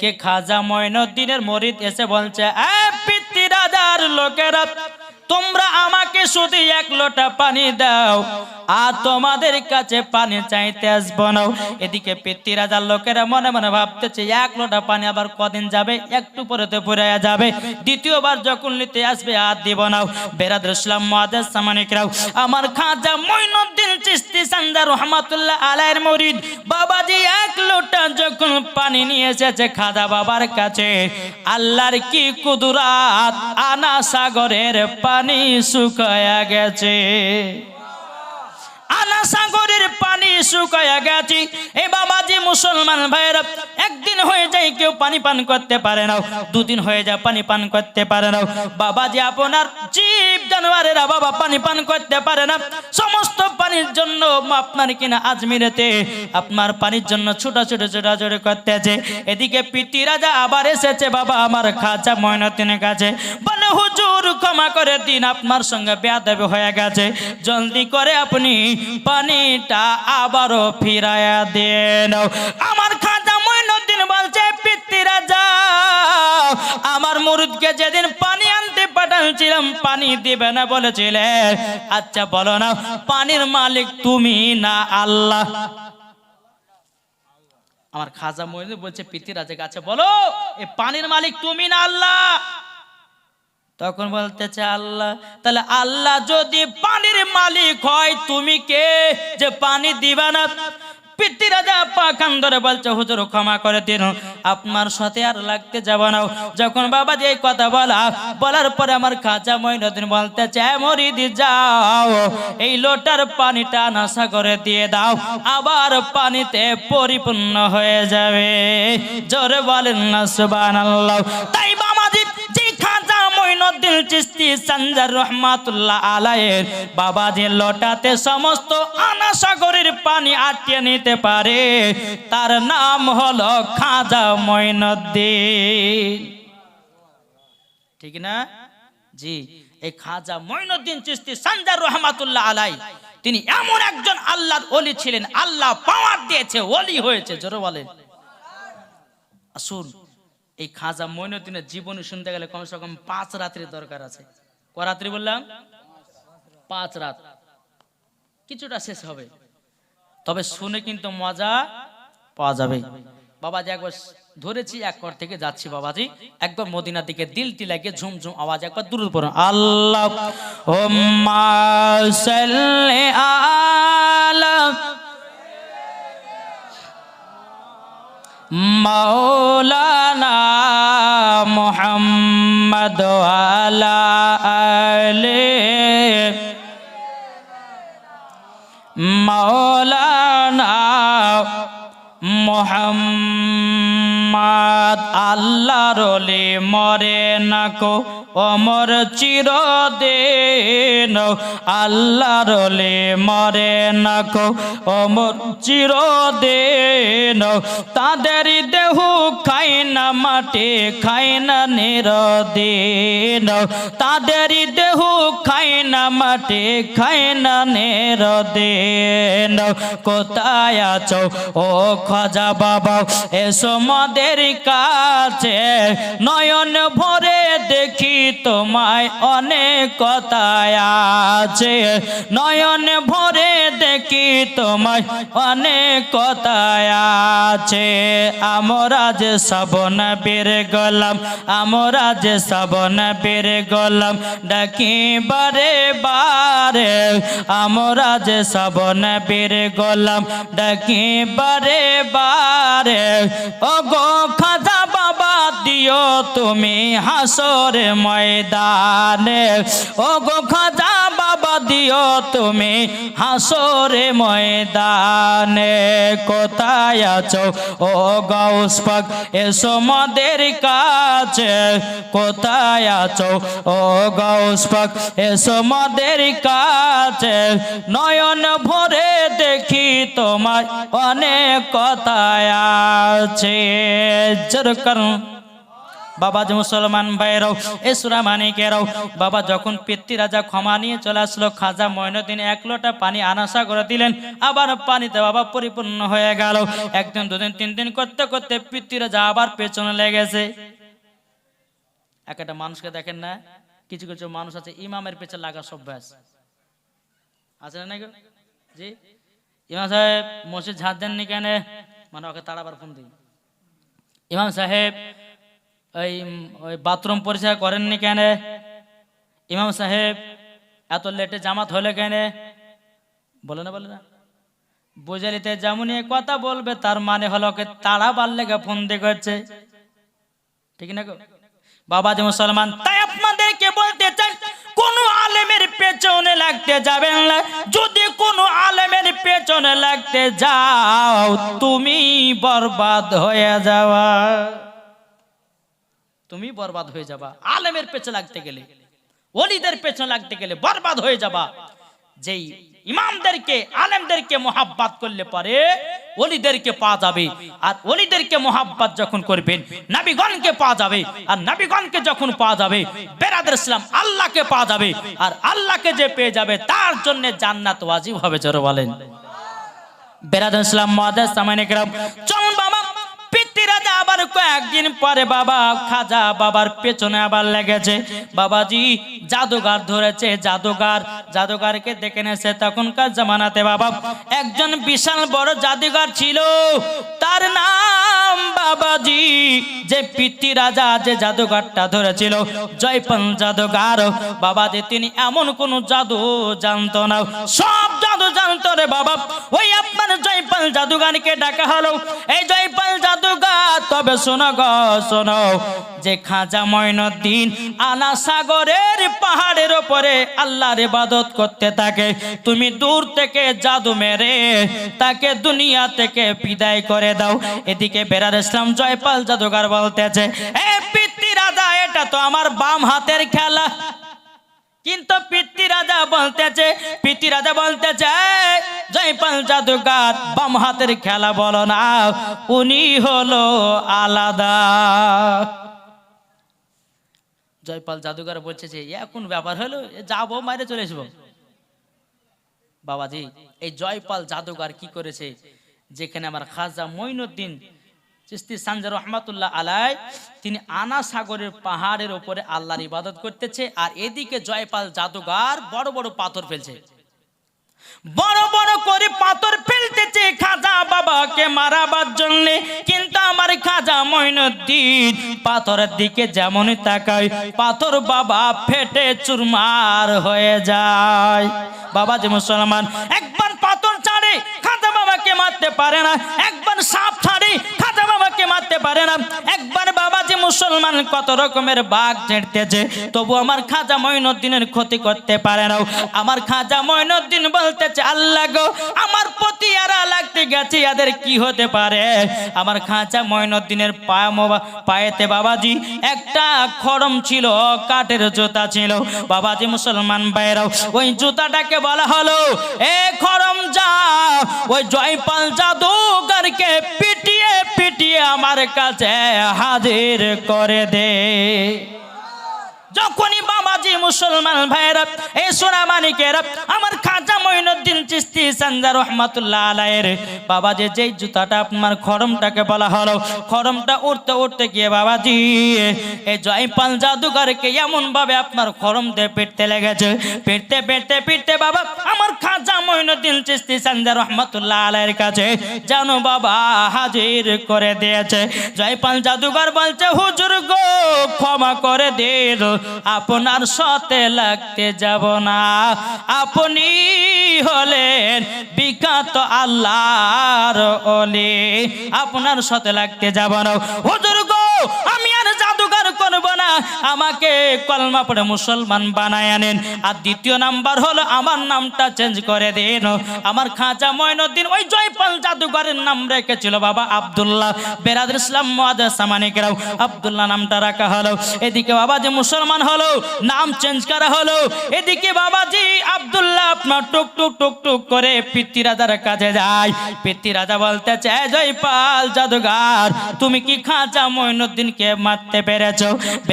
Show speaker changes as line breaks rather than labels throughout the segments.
কে খাজা ময়নউদ্দিনের মরিদ এসে বলছে, "এ পিতৃ রাজার লোকেরা, তোমরা আমাকে শুধু এক লোটা পানি দাও। আর তোমাদের কাছে পানি চাইতে আসব না। এদিকে পিতৃ রাজার লোকেরা মনে মনে ভাবতেছে, এক লোটা পানি আবার কদিন যাবে? একটু পরে তো ফুরাইয়া যাবে। দ্বিতীয়বার যখন নিতে আসবে, আর দিব না। বেরাদ ইসলাম মহাদেশ সামানিকরাও, আমার খাজা মইনুদ্দিন চিস্তি সান্দা রহমাতুল্লাহ আলাইয়ের মরিদ, বাবাজি, এক লোটা যখন পানি নিয়ে এসেছে খাজা বাবার কাছে, আল্লাহর কি কুদুরাত? আনা সাগরের পানি শুকায়া গেছে। সাগরের পানি শুকায়া গেছে। এ বাবাজি মুসলমান ভাইরা একদিন হয়ে যায় কেউ পানি পান করতে পারে না। দুদিন হয়ে যায় পানি পান করতে পারে না। বাবাজি আপনার জীব জানোয়ারেরা বাবা পানি পান করতে পারে না। সমস্ত পানির জন্য আপনার কিনা আজমিরেতে, আপনার পানির জন্য ছোট ছোট ছোট ছোট করতেছে। এদিকে পিতি রাজা আবার এসেছে, বাবা আমার খাজা ময়নতিনের কাছে। বলে, হুজুর, ক্ষমা করে দিন, আপনার সঙ্গে বেয়াদবি হয়ে গেছে। জলদি করে আপনি পানিটা আবারও ফিরাইয়া দেন। আমার খাজা মইনুদ্দিন বলছে পিতৃ রাজা আমার মুরুদকে যেদিন পানি আনতে পাঠাচ্ছিলাম পানি দিবে না বলেছিলে। আচ্ছা বলো না, পানির মালিক তুমি না আল্লাহ? আমার খাজা মইনুদ্দিন বলছে পিতৃ রাজা কাছে বলো, এ পানির মালিক তুমি না আল্লাহ? তখন বলতেছে আল্লাহ, তাহলে আল্লাহ যদি পানির মালিক হয়, তুমি কে? যে পানি দিবা না? যাও। এই লোটার পানিটা নাশা করে দিয়ে দাও। আবার পানিতে পরিপূর্ণ হয়ে যাবে। জোরে বলেন না, সুবহানাল্লাহ। তাই চিস্তি রহমাতুল্লাহ আলাইয়ের সমস্ত আনা সাগরের পানি নিতে পারে। তার নাম হলো খাজা ঠিক না? জি, এই খাজা চিস্তি রহমাতুল্লাহ আলাই তিনি এমন একজন আল্লাহর ওলি ছিলেন, আল্লাহ পাওয়ার দিয়েছে, ওলি হয়েছে, জোরে বলেন। আসুন। এই খাজা মইনুদ্দিনের জীবনী শুনতে গেলে কমসে কম পাঁচ রাত্রির দরকার আছে। ক রাত্রি বললাম? পাঁচ রাত। কিছুটা শেষ হবে। তবে শুনে কিন্তু মজা পাওয়া যাবে। বাবাজি একবার ধরেছি, এক কর থেকে যাচ্ছি বাবাজি। একবার মদিনার দিকে দিলটি লাগে ঝুমঝুম আওয়াজ একবার দূর পড়ো। আল্লাহ মৌলানা মোহাম্মদ আলা আলে। মৌলানা মোহাম্মদ আল্লাহ রলি মরে নাকো অমর চিরদিন। আল্লাহ রলে মরে নাকো অমর চিরদিন। তাদের দেহ খাই না মাটি, খাই না নিরদিন। তাদের দেহ খাই না মাটি, খাই না নিরদিন। কোথায় আছো? ও খজা বাবা, এসো মদের কাছে নয়ন ভরে দেখি তোমায় অনেক কথায় আছে। নয়ন ভরে দেখি তোমায় অনেক কথায় আছে। আমরা যে শ্রাবণ বের গলাম, আমরা যে শ্রাবণ বের গলাম ডাকি বারে। বারে আমরা যে শ্রাবণ বের গলাম ডাকি বারে। বারে ও গো খাজা বাবা দিও তুমি হাসর ময়দানে। ও গো খাজা বাবা দিও তুমি হাসরে ময়দানে। কোথায় আছো? ও গাউস পাক, এসো মদের কাছে। কোথায় আছো? ও গাউস পাক, এসো মদের কাছে। নয়ন ভরে দেখি তোমার অনেক কথায় আছে। যেরকম বাবা যে মুসলমান ভাইয়েরাও এ সুরা মানিকেরাও বাবা যখন পিতৃ রাজা ক্ষমা নিয়ে চলে আসলো, খাজা ময়নুদ্দিন এক লোটা পানি আনাসা করে দিলেন। আবার পানিতে বাবা পরিপূর্ণ হয়ে গেল। একদিন, দুদিন, তিন দিন করতে করতে পিতৃ রাজা আবার পেছনে লেগেছে। এক একটা মানুষকে দেখেন না, কিছু কিছু মানুষ আছে, ইমামের পেছনে লাগা অভ্যাস আছে না জি? ইমাম সাহেব, মসজিদ ঝাঁট দেননি কেন? মানে ওকে তাড়াবার ফোন দিই। ইমাম সাহেব, ওই ওই বাথরুম পরিষ্কার করেননি কেন? ইমাম সাহেব, এত লেটে জামাত হলে কেন? বলে না বলে না। বুঝালিতে যেমনই কথা বলবে, তার মানে হলো ওকে তাড়া বাড়লে ফোন দিয়ে করছে ঠিক না গো? বাবা যে মুসলমান, তাই আপনাদেরকে বলতে চাই আলেমের পেছনে লাগতে যাবেন না। যদি কোন আলেমের পেছনে লাগতে যাও, তুমি বরবাদ হয়ে যাওয়া। তুমি বরবাদ হয়ে যাবা। আলেমের পেছনে লাগতে গেলে, ওলিদের পেছনে লাগতে গেলে বরবাদ হয়ে যাবা। যেই ইমামদেরকে, আলেমদেরকে মোহাব্বাত করলে পরে ওলিদেরকে পাওয়া যাবে। আর ওলিদেরকে মোহাব্বত যখন করবেন, নাবিগণকে পাওয়া যাবে। আর নাবিগণকে যখন পাওয়া যাবে, বেরাদের ইসলাম আল্লাহকে পাওয়া যাবে। আর আল্লাহকে যে পেয়ে যাবে, তার জন্য জান্নাত ওয়াজিব হবে, জোরে বলেন। বেরাদের ইসলাম মহাদেশ সামানিকরাম আবার কয়েকদিন পরে বাবা খাজা বাবার পেছনে আবার লেগেছে। বাবাজি জাদুগার ধরেছে জাদুগার জাদুগারকে দেখে নেছে তখনকার জামানাতে বাবা। একজন বিশাল বড় জাদুগার ছিল। তার নাম বাবাজি, যে পিতৃ রাজা যে জাদুগারটা ধরেছিল। জয়পাল জাদুগার বাবাজি, তিনি এমন কোন জাদু জানতো না। সব জাদু জানতো রে বাবা। ওই আপনার জয়পাল জাদুগারকে ডাকা হলো। এই জয়পাল জাদুগার তবে শোনো গো, শোনো। যে খাজা ময়নুদ্দিন আনা সাগরের পাহাড়ের ওপরে আল্লাহর ইবাদত করতে থাকে, তুমি দূর থেকে জাদু মেরে তাকে দুনিয়া থেকে বিদায় করে দাও। এদিকে বেরার ইসলাম জয়পাল জাদুগার বলতেছে, এ পিতৃ রাজা, এটা তো আমার বাম হাতের খেলা। কিন্তু পিতৃ রাজা বলতেছে পিতৃ রাজা বলতেছে "এই, জয়পাল জাদুগার বাম হাতের খেলা বলো না উনি হলো আলাদা। জয়পাল জাদুগার বলছে যে এখন ব্যাপার হলো? যাব মারে চলে আসব। বাবাজি এই জয়পাল জাদুগার কি করেছে? যেখানে আমার খাজা মঈনুদ্দিন চিস্তি সানজার রহমাতুল্লাহ আলাই তিনি আনা সাগরের পাহাড়ের উপরে আল্লাহর ইবাদত করতেছে আর এদিকে জয়পাল জাদুগার বড় বড় পাথর ফেলছে। বড় বড় করে পাথর ফেলতেছে খাজা বাবাকে মারাবার জন্য, কিন্তু আমার খাজা মঈনুদ্দিন পাথরের দিকে যেমন তাকায়, পাথর বাবা ফেটে চুরমার হয়ে যায়। বাবা যে মুসলমান, একবার পাথর ছাড়ে, খাজা বাবাকে মারতে পারে না, একবার কত রকমের বাঘ ছেড়তেছে? তবু আমার খাজা মঈনুদ্দিনের ক্ষতি করতে পারে না। আমার খাজা মঈনুদ্দিন বলতেছে, আল্লাহ গো, আমার প্রতি এরা লাগতে গেছে, এদের কি হতে পারে? আমার খাঁচা মঈনুদ্দিনের পায়ে পায়েতে বাবাজি, একটা খড়ম ছিল, কাঠের জুতা ছিল। বাবাজি, মুসলমান ভাইরাও ওই জুতাটাকে বলা হলো, এ খড়ম যা, ওই জয়পাল জাদুগারকে পিটিয়ে পিটিয়ে আমার কাছে হাজির করে দে। যখনই বাবাজি মুসলমান ভাইরা এই সোনা মানিকেরা আমার খাজা মঈনুদ্দিন চিস্তি সানজা রহমাতুল্লাহ আলাইয়ের বাবাজি, যেই জুতাটা আপনার খরমটাকে বলা হলো, খরমটা উঠতে উঠতে গিয়ে বাবাজি, এই জয়পাল জাদুঘরকে এমন ভাবে আপনার খরম দিয়ে পেটতে লেগেছে। পেটতে পেটতে, পিটতে বাবা, আমার খাজা মঈনুদ্দিন চিস্তি সানজা রহমাতুল্লাহ আলাইয়ের কাছে জানো বাবা হাজির করে দিয়েছে। জয়পাল জাদুঘর বলছে, হুজুর গো, ক্ষমা করে দিন আপনার সাথে লাগতে যাব না। আপনি হলেন বিখ্যাত আল্লাহর অলি। আপনার সাথে লাগতে যাব না। হুজুর গো আমি আর জাদুঘর করব না আমাকে কলমা পড়ে মুসলমান বানায় আনেন। আর দ্বিতীয় নাম্বার হলো, আমার নামটা চেঞ্জ করে দিন। আমার খাঁচা ময়নুদ্দিন ওই জয়পাল জাদুঘরের নাম রেখেছিল, বাবা আব্দুল্লাহ। বেরাদুল ইসলাম সামানিকেরাও আব্দুল্লাহ নামটা রাখা হলো। এদিকে বাবা যে মুসলমান হলো, নাম চেঞ্জ করা হলো। এদিকে বাবাজি আব্দুল্লাহ আপনার টুক টুক টুক টুক করে পিতৃ রাজার কাছে যায়। পিতৃ রাজা বলতে চায় জয়পাল জাদুঘর, তুমি কি খাঁচা মঈনুদ্দিনকে মারতে পেরেছ?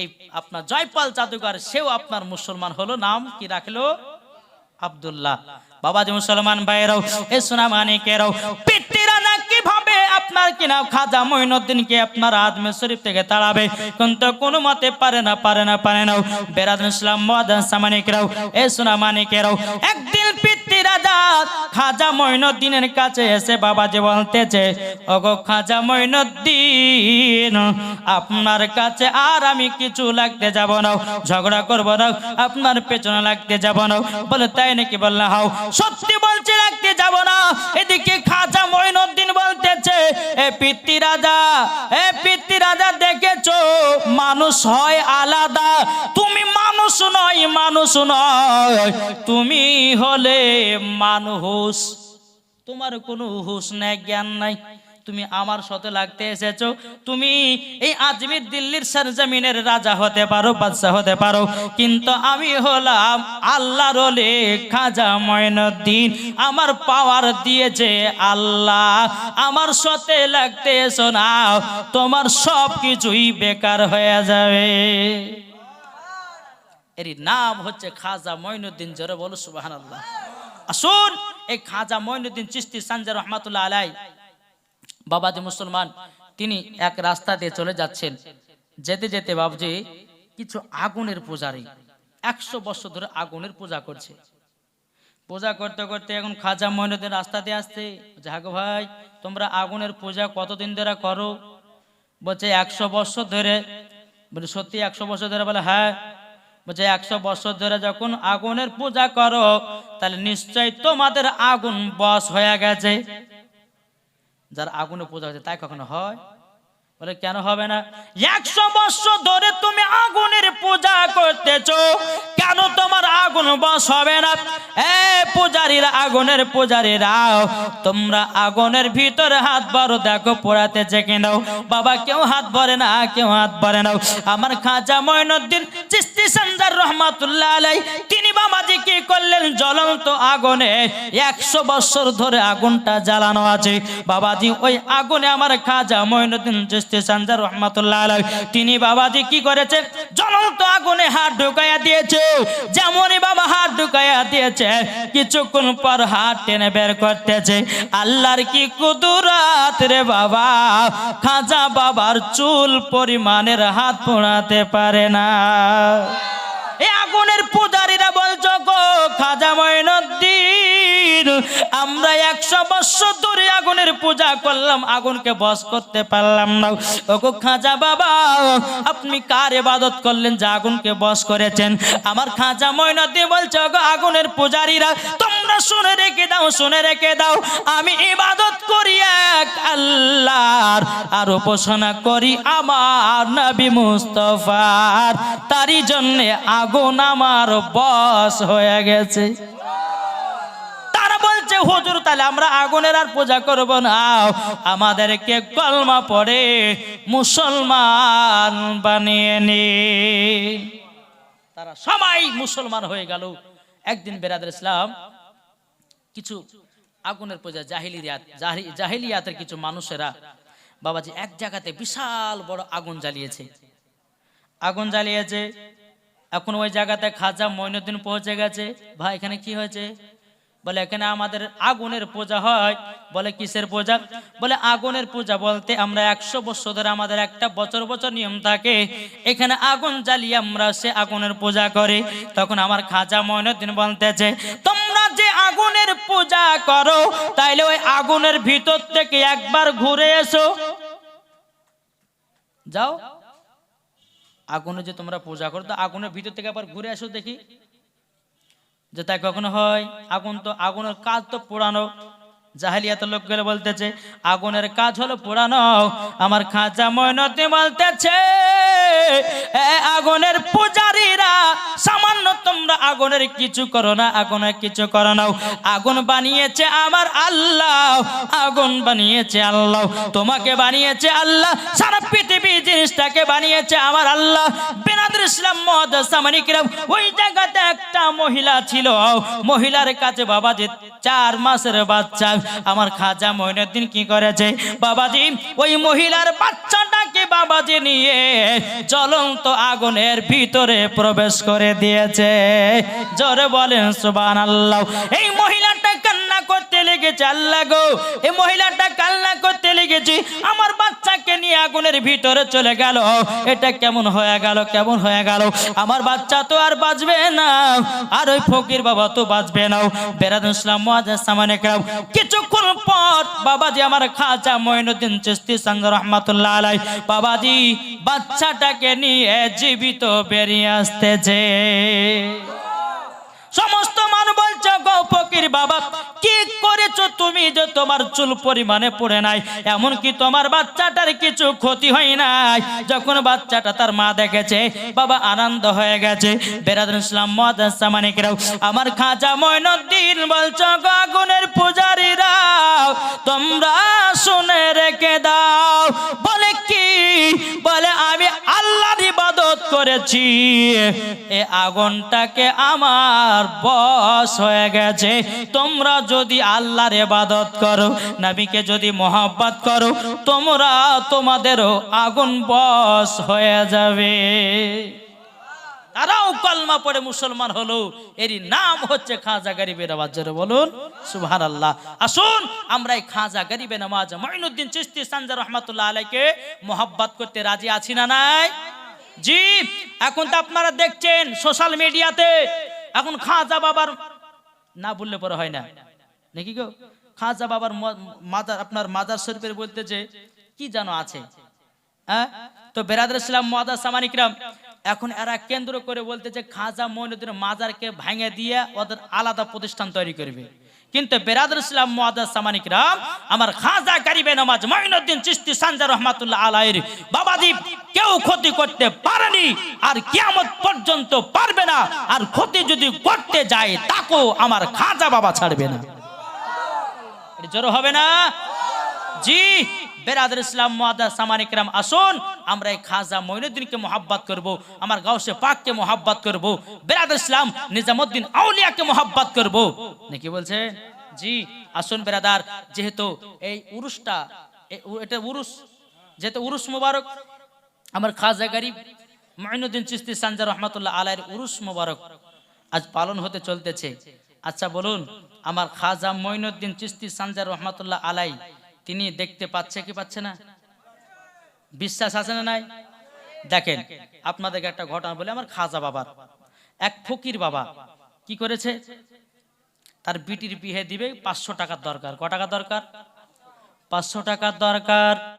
এই আপনার জয়পাল জাদুঘর, সেও আপনার মুসলমান হলো। নাম কি রাখল? আব্দুল্লাহ। বাবাজি মুসলমান ভাইয়েরাও, এ সোনা মানিকেরাও পিতৃরা আপনার কিনা শরীফ থেকে তাড়াবে? কিন্তু কোনো মতে পারে না পারে না পারে না। একদিন রাজা খাজা মঈনুদ্দিনের কাছে এসে বাবাজি বলতেছে, ওগো খাজা মঈনুদ্দিন আপনার কাছে আর আমি কিছু লাগতে যাব না। ঝগড়া করব না, আপনার পেছনে লাগতে যাব না। বলে, তাই নাকি? বললে, হাও, সত্যি বলছে রাখতে যাব না। এদিকে খাজা মঈনুদ্দিন বলতেছে, এ পিতৃ রাজা, এ পিতৃ রাজা দেখেছ? মানুষ হয় আলাদা। তুমি মানুষ নয় মানুষ নয়। তুমি হলে মানুষ। তোমার কোনো হুশ নাই, জ্ঞান নাই। তুমি আমার সাথে লাগতে এসেছ। তুমি এই আজমির দিল্লির সরজমিনের রাজা হতে পারো, বাদশাহ হতে পারো। কিন্তু আমি হলাম আল্লাহর ওলে, খাজা ময়নুদ্দিন আমার পাওয়ার দিয়েছে আল্লাহ। আমার সাথে লাগতে এসো না। তোমার সব কিছুই বেকার হয়ে যাবে। এর নাম হচ্ছে খাজা মঈনুদ্দিন। জোরে বলো সুবাহান আল্লাহ আসুন, এই খাজা মঈনুদ্দিন চিস্তি সানজার রহমাতুল্লাহ আলাই, বাবাজি মুসলমান, তিনি এক রাস্তা দিয়ে চলে যাচ্ছেন। যেতে যেতে বাবজি কিছু আগুনের পূজারী, একশো বছর ধরে আগুনের পূজা করছে। পূজা করতে করতে এখন খাজা মঈনুদ্দিন রাস্তা দিয়ে আসছে জাগো ভাই, তোমরা আগুনের পূজা কতদিন ধরে করো? বলছে, একশো বছর ধরে। বলে, সত্যি একশো বছর ধরে? বলে হ্যাঁ বলছে একশো বছর ধরে যখন আগুনের পূজা করো, তাহলে নিশ্চয় তোমাদের আগুন বস হয়ে গেছে। যার আগুনে পূজা হচ্ছে তাই কখনো হয়? বলে, কেন হবে না? একশো বছর ধরে তুমি আগুনের পূজা করতেছো, কেন তোমার আগুন বস হবে না? এ পূজারীরা, আগুনের পূজারীরা, তোমরা আগুনের ভিতরে হাত বারো দেখো পোড়াতেছে কিনাও বাবা, কেউ হাত ভরে না, কেউ হাত ভরে না। আমার খাজা মঈনুদ্দিন চিস্তি সন্দার রহমাতুল্লাহ আলাই তিনি বাবাজি কি করলেন? জ্বলন্ত আগুনে একশো বছর ধরে আগুনটা জ্বালানো আছে। বাবাজি ওই আগুনে আমার খাজা আলাই তিনি বাবাজি কি জ্বলন্ত আগুনে হাত ঢুকাইয়া দিয়েছে। যেমনই বাবা হাত ঢুকাইয়া দিয়েছে, কিছুক্ষণ পর হাত টেনে বের করতেছে। আল্লাহর কি কুদুরাত রে বাবা? খাজা বাবার চুল পরিমাণের হাত পোড়াতে পারে না। এই আগুনের পূজারীরা বলছো গো খাজা মঈনুদ্দিন আমরা একশো বছর ধরে আগুনের পূজা করলাম, আগুনকে বস করতে পারলাম না। ওগো খাজা বাবা, আপনি কার এবাদত করলেন যে আগুনকে বস করেছেন? আমার খাজা মঈনুদ্দিন বলছে গো আগুনের পূজারীরা, তোমরা শুনে রেখে দাও, শুনে রেখে দাও, আমি ইবাদত করি এক আল্লাহর, আর উপাসনা করি আমার নবী মুস্তফার। তারই জন্যে আগুন আমার বস হয়ে গেছে। বলছে, হুজুর, তাহলে আমরা আগুনের আর পূজা করব না। আমাদেরকে কলমা পড়ে মুসলমান বানিয়ে নি। তারা সবাই মুসলমান হয়ে গেল। একদিন বেরাদের ইসলাম কিছু আগুনের পূজা জাহিলিয়াত, জাহি- জাহিলিয়াতের কিছু মানুষেরা, বাবাজি, এক জায়গাতে বিশাল বড় আগুন জ্বালিয়েছে। আগুন জ্বালিয়েছে। এখন ওই জায়গাতে খাজা মঈনুদ্দিন পৌঁছে গেছে। ভাই, এখানে কি হয়েছে? বলে এখানে আমাদের আগুনের পূজা হয়? বলে, কিসের পূজা? বলে, আগুনের পূজা বলতে আমরা একশো বছর ধরে আমাদের একটা বছর বছর নিয়ম থাকে। এখানে আগুন জ্বালিয়ে আমরা সে আগুনের পূজা করি। তখন আমার খাজা ময়নুদ্দিন বলতেছে, তোমরা যে আগুনের পূজা করো, তাইলে ওই আগুনের ভিতর থেকে একবার ঘুরে এসো। যাও। আগুনে যে তোমরা পূজা করো, তো আগুনের ভিতর থেকে আবার ঘুরে আসো দেখি। যে তা কখনো হয়? আগুন তো আগুনের কাজ তো পুরানো। জাহালিয়াত লোক গেলে বলতেছে, আগুনের কাজ হলো পুরানো। আমার খাঁচা ময়নতে বলতেছে আগুনের পূজারীরা আগুনের কিছু করো না, আগুনের কিছু করো নাও। আগুন বানিয়েছে আমার আল্লাহ, আগুন বানিয়েছে আল্লাহ। তোমাকে বানিয়েছে আল্লাহ, সারা পৃথিবী জিনিসটাকে বানিয়েছে আমার আল্লাহ। বেনাদুর ইসলাম ওই জায়গাতে একটা মহিলা ছিল। মহিলার কাছে চার মাসের বাচ্চা। আমার খাজা মইনুদ্দিন কি করেছে? বাবাজি, ওই মহিলার বাচ্চাটাকে বাবাজি নিয়ে জ্বলন্ত আগুনের ভিতরে প্রবেশ করে দিয়েছে। জোরে বলেন সুবান আল্লাহ এই মহিলাটা কান্না করতে লেগেছে, আল্লাহ গো। এই মহিলাটা কান্না করতে লেগেছে, আমার বাচ্চাকে নিয়ে আগুনের ভিতরে চলে গেল। এটা কেমন হয়ে গেল, কেমন হয়ে গেল? আমার বাচ্চা তো আর বাঁচবে না, আর ওই ফকির বাবা তো বাঁচবে না। বেরাদ ইসলাম সামানে কিছুক্ষণ পর বাবাজি আমার খাজা মঈনুদ্দিন চিশতি সঙ্গ রহমাতুল্লাহ আলাই বাবাজি বাচ্চাটাকে নিয়ে জীবিত বেরিয়ে আসতেছে। সমস্ত মানুষ বলছে, গো বাবা, কি করেছ তুমি যে তোমার চুল পরিমাণে পড়ে নাই? এমন কি তোমার বাচ্চাটার কিছু ক্ষতি হয় নাই? যখন বাচ্চাটা তার মা দেখেছে, বাবা আনন্দ হয়ে গেছে। বেরাদুল ইসলাম মানিকরাও আমার খাজা ময়নুদ্দিন বলছো গো আগুনের পূজারীরা, তোমরা শুনে রেখে দাও। বলে কি? বলে, আমি আল্লাহর ইবাদত করেছি। এ আগুনটাকে আমার বস হয়ে গেছে। তোমরা যদি আল্লাহর ইবাদত করো, নবীকে যদি মোহাব্বত করো, তোমরা তোমাদেরও আগুন বস হয়ে যাবে। তারাও কলমা পড়ে মুসলমান হলো। এরই নাম হচ্ছে খাজা আওয়াজ, জোরে বলুন। সুবহান আল্লাহ আসুন, আমরা এই খাজা গরিবে নামাজ মঈনুদ্দিন চিশতি সানজার রহমাতুল্লাহ আলাইকে মোহাব্বত করতে রাজি আছি না নাই? জি এখন তো আপনারা দেখছেন সোশ্যাল মিডিয়াতে এখন খাজা বাবার না বললে পরে হয় না। নাকি গো? খাজা বাবার মাজার, আপনার মাজার শরীফের বলতে যে, কি জানো আছে? হ্যাঁ? তো বেরাদুল ইসলাম মহাদাস সামানিকরাম এখন এরা কেন্দ্র করে বলতেছে খাজা মইনুদ্দিন মাজারকে ভেঙে দিয়ে ওদের আলাদা প্রতিষ্ঠান তৈরি করবে। কিন্তু বেরাদুল ইসলাম মহাদাস সামানিকরা আমার খাজা গারিবে নামাজ মঈনুদ্দিন চিশতি সানজা রহমাতুল্লাহ আলাইহির বাবাদীপ কেউ ক্ষতি করতে পারেনি আর কিয়ামত পর্যন্ত পারবে না। আর ক্ষতি যদি করতে যায়, তাকেও আমার খাজা বাবা ছাড়বে না। জোর হবে না? জি। বেরাদুল ইসলাম মুআদ্দাস সামানিকরাম আসুন। আমরা এই খাজা মঈনুদ্দিনকে মোহাব্বত করব, আমার গাউসে পাককে মোহাব্বত করব বেরাদুল ইসলাম, নিজামুদ্দিন আউলিয়াকে মোহাব্বত করব। নাকি বলছে? জি, আসুন বেরাদার, যেহেতু এই উরুসটা এটা উরুস যেহেতু উরুস মুবারক, আমার খাজা গরিব মঈনুদ্দিন চিস্তি সানজা রহমাতুল্লাহ আলাইয়ের উরুস মুবারক আজ পালন হতে চলতেছে। আচ্ছা বলুন, আমার খাজা মঈনুদ্দিন চিস্তি সানজা রহমাতুল্লাহ আলাই তিনি দেখতে পাচ্ছে কি পাচ্ছে না? বিশ্বাস আছে না নাই? দেখেন, আপনাদেরকে একটা ঘটনা বলে, আমার খাজা বাবার, এক ফকির বাবা, কি করেছে? তার বিটির বিহে দিবে, পাঁচশো টাকার দরকার। ক টাকা দরকার? পাঁচশো টাকার দরকার।